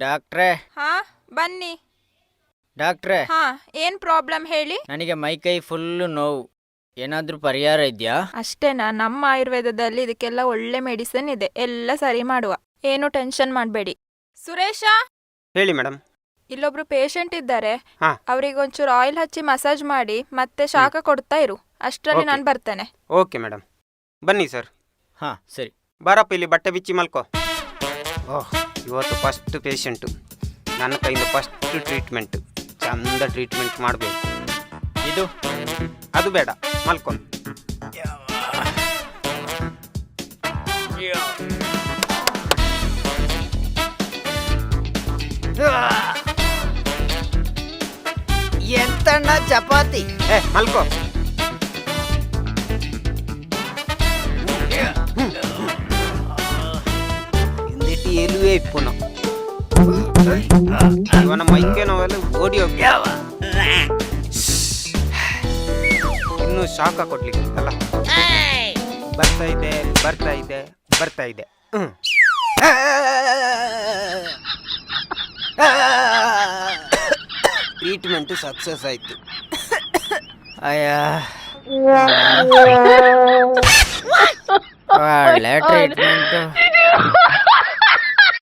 ಡಾಕ್ಟ್ರೇ. ಹಾ ಬನ್ನಿ. ಡಾಕ್ಟ್ರೇ. ಹಾ ಏನ್ ಪ್ರಾಬ್ಲಮ್ ಹೇಳಿ? ನನಗೆ ಮೈಕೈ ಫುಲ್ ನೋವು. ಏನಾದ್ರೂ ಪರಿಹಾರ ಇದೆಯಾ? ಅಷ್ಟೇನಾ ನಮ್ಮ ಆಯುರ್ವೇದದಲ್ಲಿ ಇದಕ್ಕೆಲ್ಲ ಒಳ್ಳೆ ಮೆಡಿಸಿನ್ ಇದೆ. ಎಲ್ಲ ಸರಿ ಮಾಡುವ. ಏನು ಟೆನ್ಷನ್ ಮಾಡಬೇಡಿ. ಸುರೇಶ? ಹೇಳಿ ಮೇಡಮ್ ಇಲ್ಲೊಬ್ರು ಪೇಷಂಟ್ ಇದ್ದಾರೆ. ಹಾ. ಅವ್ರಿಗೊಂಚೂರು ಆಯಿಲ್ ಹಚ್ಚಿ ಮಸಾಜ್ ಮಾಡಿ ಮತ್ತೆ ಶಾಖ ಕೊಡ್ತಾ ಇರು. ಅಷ್ಟರಲ್ಲಿ Okay. ನಾನು ಬರ್ತೇನೆ. ಓಕೆ ಮೇಡಮ್ ಬನ್ನಿ ಸರ್ ಹಾ ಸರಿ. ಬಾರಪ್ಪ ಇಲ್ಲಿ ಬಟ್ಟೆ ಬಿಚ್ಚಿ ಮಲ್ಕೋ. ಓಹ್. ಇವತ್ತು ಫಸ್ಟ್ ಪೇಷಂಟು ನನ್ನ ಕೈಯಿಂದ ಫಸ್ಟ್ ಟ್ರೀಟ್ಮೆಂಟ್ ಚಂದ ಟ್ರೀಟ್ಮೆಂಟ್ ಮಾಡಬೇಕು ಇದು ಅದು ಬೇಡ ಮಲ್ಕೊ ಎಂತಣ್ಣ ಚಪಾತಿ ಏ ಮಲ್ಕೋ ಎಲುವೇ ಇಪ್ಪುನ. ಇವನ ಮೈಕೆ ನಾವೆಲ್ಲ ಓಡಿ ಹೋಗ್ಯಾವ ಇನ್ನೂ ಶಾಖ ಕೊಡ್ಲಿಕ್ಕೆ ಉಂಟಲ್ಲ? ಬರ್ತಾ ಇದೆ ಬರ್ತಾ ಇದೆ ಬರ್ತಾ ಇದೆ. ಹ್ಮ್. ಟ್ರೀಟ್ಮೆಂಟ್ ಸಕ್ಸಸ್ ಆಯ್ತು. ಅಯ್ಯ. ಒಳ್ಳೆ ಟ್ರೀಟ್ಮೆಂಟು